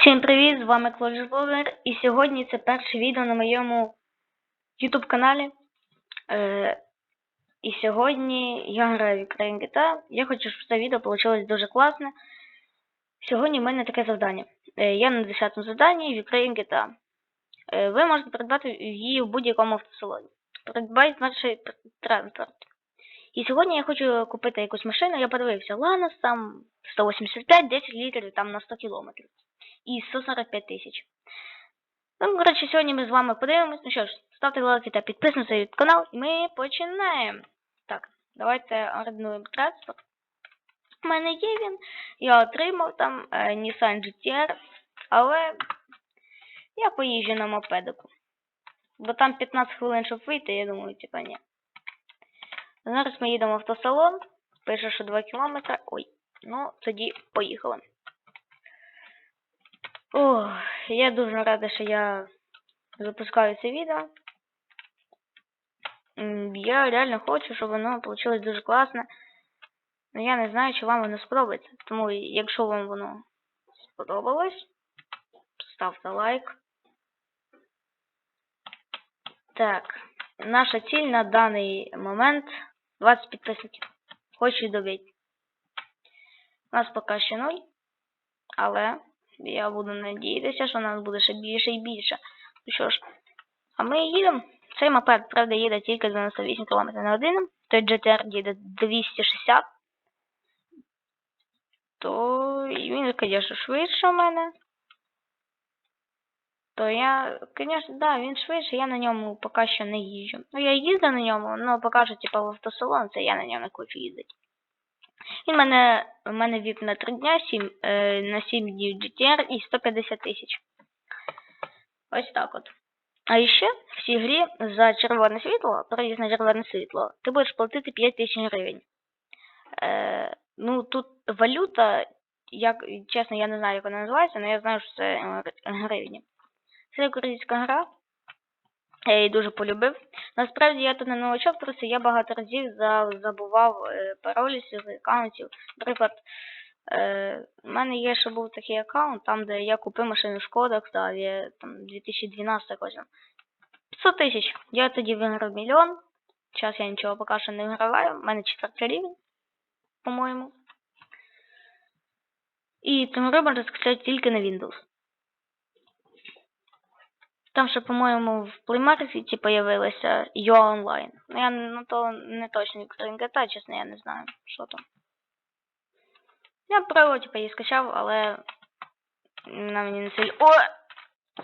Всім привіт! З вами Клоджер Блогер і сьогодні це перше відео на моєму YouTube каналі. Е, і сьогодні я граю в Ukraine GTA. Я хочу, щоб це відео вийшло дуже класне. Сьогодні в мене таке завдання. Е, я на 10 завданні в Ukraine GTA. Е, ви можете придбати її в будь-якому автосалоні. Придбайте перший транспорт. І сьогодні я хочу купити якусь машину. Я подивився Ланос, там 185, 10 літрів там на 100 кілометрів і 145 тисяч. Ну, коротше, сьогодні ми з вами подивимось. Ну що ж, ставте лайки та підписуйтесь на канал, і ми починаємо. Так, давайте орендуємо транспорт. У мене є він. Я отримав там е, Nissan GTR, але я поїжджу на мопедику. Бо там 15 хвилин, щоб вийти, я думаю, типа ні. Зараз ми їдемо в автосалон. Пише, що 2 кілометри. Ой, ну тоді поїхали. О, я дуже рада, що я запускаю це відео. Я реально хочу, щоб воно вийшло дуже класно. Но я не знаю, чи вам воно сподобається. Тому, якщо вам воно сподобалось, ставте лайк. Так, наша ціль на даний момент 20 підписників. Хочу добити. У нас поки що 0, але я буду надіятися, що нас буде ще більше і більше. Ну що ж, а ми їдемо. Цей мопед, правда, їде тільки 98 км на годину. Той GTR їде 260. То і він, звісно, швидше в мене. То я, звісно, да, він швидше, я на ньому поки що не їжджу. Ну, я їздив на ньому, але поки що, типу, в автосалон, це я на ньому не хочу їздити. Він мене, у мене віп на 3 дня, 7, е, на 7 днів GTR і 150 тисяч. Ось так от. А ще в цій грі за червоне світло, проїзд на червоне світло, ти будеш платити 5 тисяч гривень. Е, ну, тут валюта, як, чесно, я не знаю, як вона називається, але я знаю, що це е, гривні. Це українська гра. Я її дуже полюбив. Насправді я тут не новачок, просто я багато разів забував е, паролі з аккаунтів. Наприклад, е, в мене є ще був такий аккаунт, там, де я купив машину в Шкодах, да, я, там 2012 якось. 500 тисяч. Я тоді виграв мільйон. Зараз я нічого поки що не виграваю. У мене четвертий рівень, по-моєму. І гру можна скачати тільки на Windows. Там ще, по-моєму, в Market появилася UA Online. Ну, я ну, то не точно Ukraine GTA, чесно, я не знаю, що там. Я про типу, її скачав, але вона мені не сильно... О!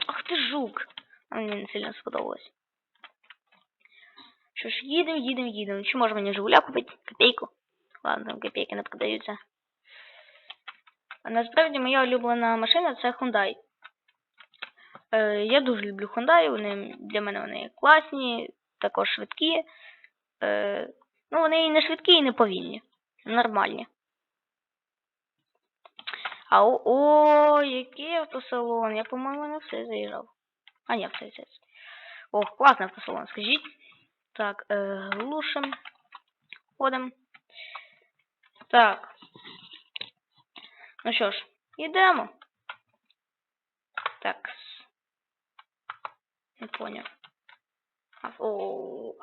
Ах ти жук! Вона мені не сильно сподобалась. Що ж, їдемо, їдемо, їдемо. Чи може мені Жигуля купити? Копейку? Ладно, там копейки не продаються. А насправді моя улюблена машина це Hyundai. Е, я дуже люблю Hyundai, вони для мене вони класні, також швидкі. Е, ну, вони і не швидкі, і не повільні. Нормальні. А о, о який автосалон. Я, по-моєму, не все заїжджав. А, ні, все, все. Ох, класний автосалон, скажіть. Так, е, глушим. Ходимо. Так. Ну що ж, йдемо. Так. Не понял. О,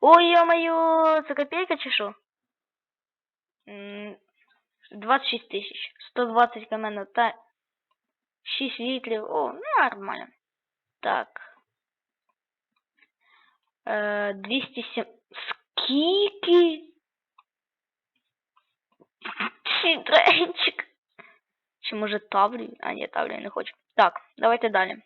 Ой, ё-моё, це копейка? М, 26 тисяч. 120 км та 6 літрів. О, ну нормально. Так. Е, 207. Скільки? Сітренчик. Чи може Таврію? А, ні, Таврію не хочу. Так, давайте далі.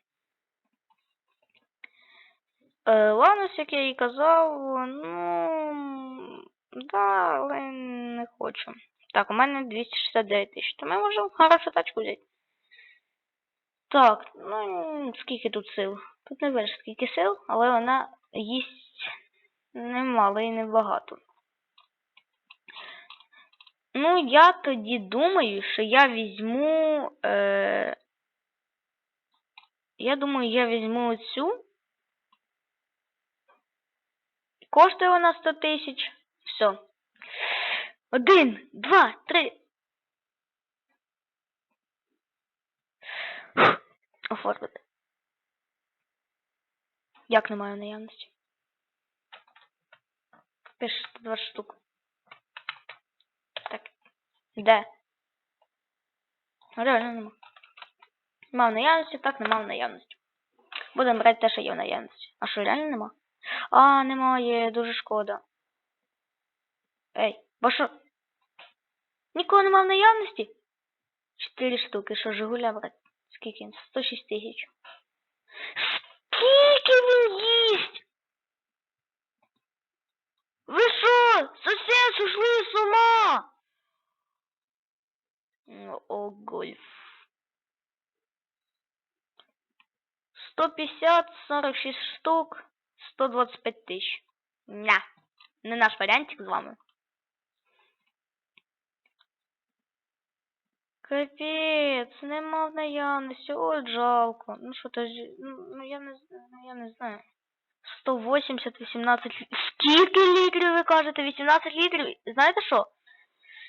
Е, Ланос, як я і казав, ну. Да, але не хочу. Так, у мене 269 тисяч. То ми можемо хорошу тачку взяти. Так, ну скільки тут сил? Тут не видиш, скільки сил, але вона їсть немало і небагато. Ну, я тоді думаю, що я візьму. Е... Я думаю, я візьму цю. Коштує вона 100 тисяч. Все. Один, два, три. оформити. Як немає наявності? Пише 120 штук. Так. Де? Реально нема. Нема в наявності, так, нема в наявності. Будемо брати те, що є в наявності. А що, реально нема? А, немає, дуже шкода. Ей, бо що? Нікого нема в наявності? Чотири штуки, що Жигуля брати? Скільки? 106 тисяч. Скільки він їсть? Ви що? Сосед, сошли з ума? Ну, О, гольф. 150, 46 штук, 125 тисяч. Ня. Не наш варіантик з вами. Капець, нема в наявності, ой, жалко. Ну що то ж, ну ну, я не з- ну, я не знаю. 180, 18 літрів. Скільки літрів ви кажете? 18 літрів? Знаєте що?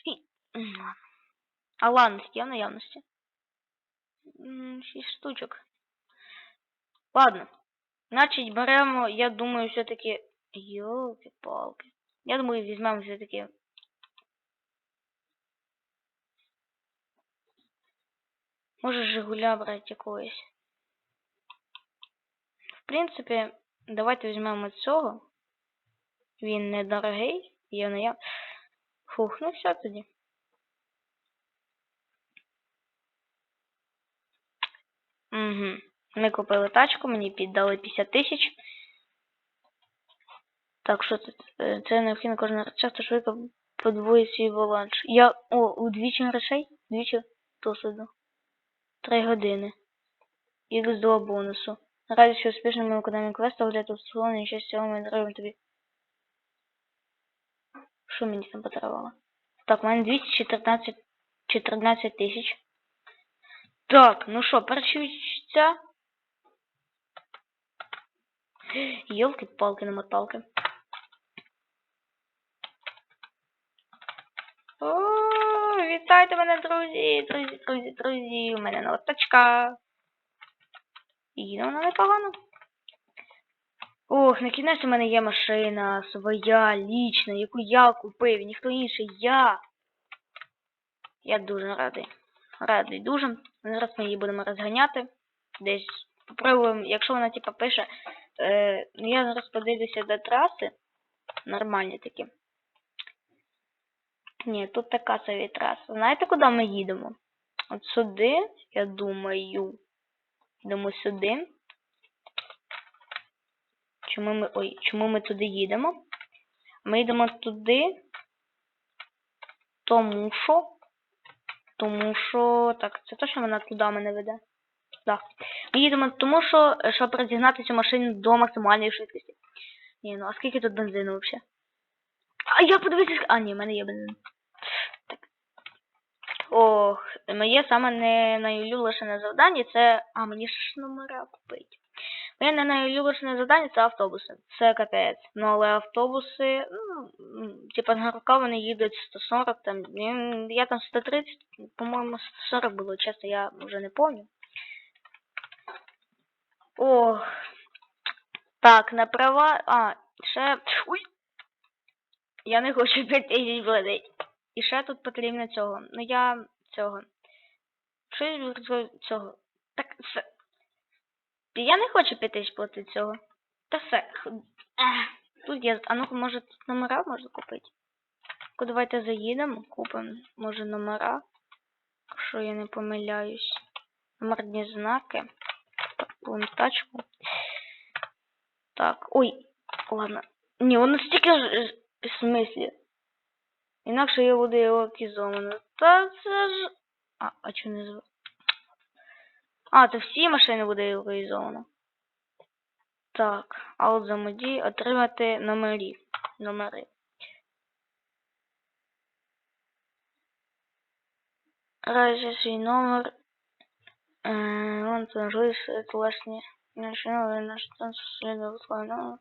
І- м, ладно. А ладно, є в наявності. 6 штучок. Ладно. Значить, беремо, я думаю, все-таки. Йолки-палки. Я думаю, візьмемо все-таки. Може Жигуля брати якогось. В принципі, давайте візьмемо цього. Він недорогий. Є наяв. Фух, ну все тоді. Угу. Ми купили тачку, мені піддали 50 тисяч. Так, що тут? Е, Це необхідно кожен рецепт швидко подвоїть свій баланс. Я. О, удвічі грошей? Двічі досвіду. Три години. Х 2 бонусу. Раді, що успішними виконанням квесту огляду обслуговування щастя цього ми даруємо тобі. Що мені там потребувало? Так, у мене 214 14 тисяч. Так, ну що, перші відчуття? Йолки-палки на моталки. О, вітайте мене, друзі, друзі, друзі, друзі. У мене нова тачка. І вона непогано. Ох, на кінець у мене є машина своя, лічна, яку я купив, ніхто інший, я. Я дуже радий. Радий дуже. Зараз ми її будемо розганяти. Десь попробуємо, якщо вона типа пише. Е, ну, я зараз подивлюся до траси. Нормальні такі. Ні, тут така собі траса. Знаєте, куди ми їдемо? От сюди, я думаю. Йдемо сюди. Чому ми. Ой, чому ми туди їдемо? Ми йдемо туди. Тому що. Тому що. Так, це точно вона туди мене веде. Так. Ми їдемо тому, що щоб розігнати цю машину до максимальної швидкості. Ні, ну а скільки тут бензину взагалі? А я подивився. А, ні, в мене є бензин. Так. Ох, моє саме не найулюблене завдання це. А, мені ж номера купить. Моє не найулюблене завдання це автобуси. Це капець. Ну але автобуси, ну, типа на рука вони їдуть 140, там, я там 130, по-моєму, 140 було, чесно, я вже не пам'ятаю. Ох. Так, на права. А, ще. Ой! Я не хочу 5 тисяч платити. І ще тут потрібно цього. Ну я цього. Що цього? Так, все. Я не хочу 5 тисяч платити цього. Та все. Тут є. А ну може тут номера можна купити? Ну, Давайте заїдемо, купимо. Може номера. Якщо я не помиляюсь. Номерні знаки. Так, тачку. Так, ой, ладно. Ні, воно стільки ж в смислі. Інакше я буду його кізовано. Та це ж. А, а чого не зв... А, це всі машини буде локалізовано. Так, а от замоді отримати номері. Номери. Свій номер. Е, Вон це можливість власні. Начинали наш танц следовал.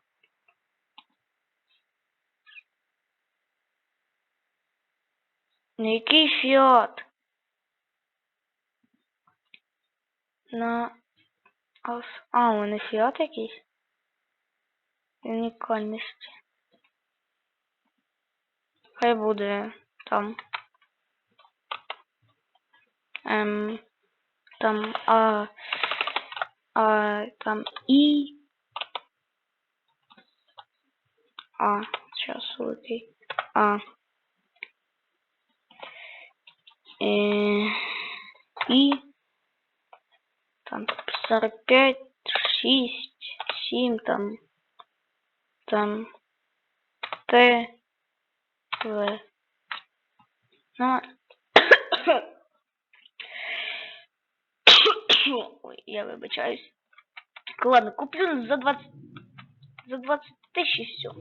Ну який фіат? На А, у мене фіат якийсь. Унікальності. Хай буде там. Ем, там а, а там і. А, сейчас великий. А. Е, і. Там 45, 6, 7, там. Там. Т. В. Ну. Ой, я вибачаюсь. Ладно, куплю за 20... За 20 тысяч и все.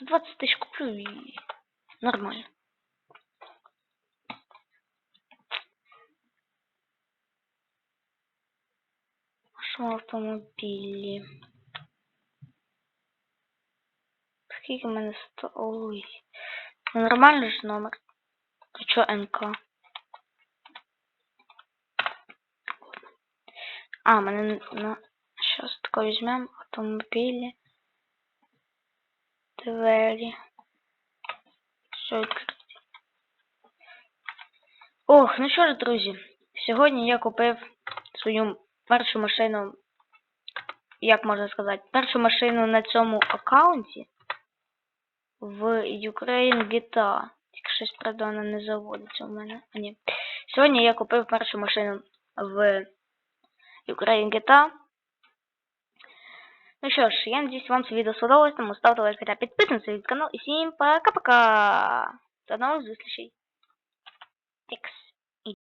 За 20 тысяч куплю и нормально. Що в автомобілі? Скільки в мене сто... Ой. Ну, нормально ж номер. А чо НК? А, мене на... Щас тако візьмемо. Автомобілі. Двері. Все відкрити. Ох, ну що ж, друзі. Сьогодні я купив свою першу машину. Як можна сказати, першу машину на цьому аккаунті в Ukraine GTA. Щось, правда, не заводиться у мене. А, ні. Сьогодні я купив першу машину в Ukraine GTA. Ну що ж, я надіюсь, вам це відео сподобалось, тому ставте лайк та підписуйтесь на канал. І всім пока-пока! До нових зустрічей!